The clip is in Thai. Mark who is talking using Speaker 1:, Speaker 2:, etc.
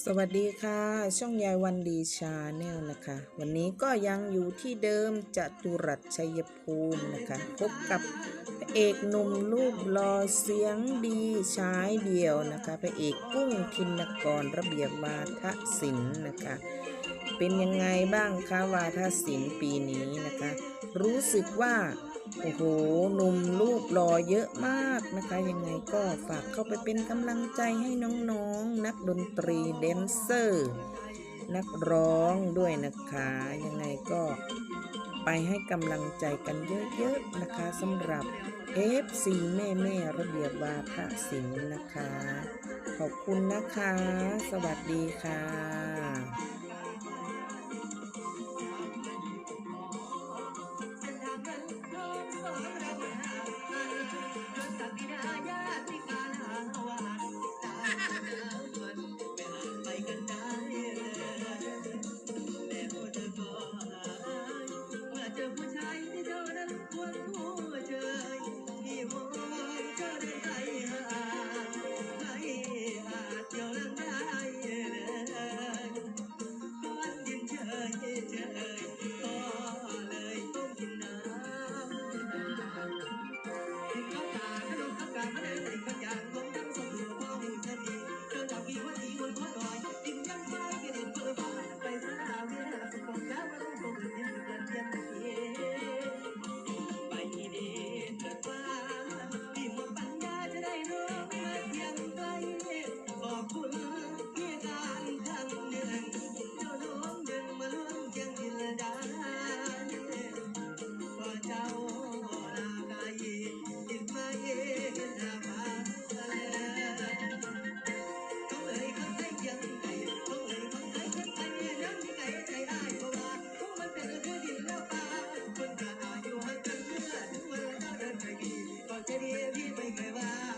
Speaker 1: สวัสดีค่ะ ช่องยายวันดีชาแนลนะคะ วันนี้ก็ยังอยู่ที่เดิมจตุรัสชัยภูมินะคะ พบกับพระเอกหนุ่มรูปหล่อเสียงดีชายเดียวนะคะพระเอกกุ้งธินกรระเบียบวาทศิลป์นะคะ เป็นยังไงบ้างคะวาทศิลป์ปีนี้นะคะ รู้สึกว่า โอ้โหหนุ่มรูปหล่อเยอะมากนะคะ ยังไงก็ฝากเข้าไปเป็นกำลังใจให้น้องๆนักดนตรีแดนเซอร์ นักร้องด้วยนะคะ ยังไงก็ไปให้กำลังใจกันเยอะๆนะคะสำหรับ FC แม่แม่ระเบียบวาทศิลป์นะคะ ขอบคุณนะคะ สวัสดีค่ะ
Speaker 2: ก็จะ ดีพี่ไม่เคยว่า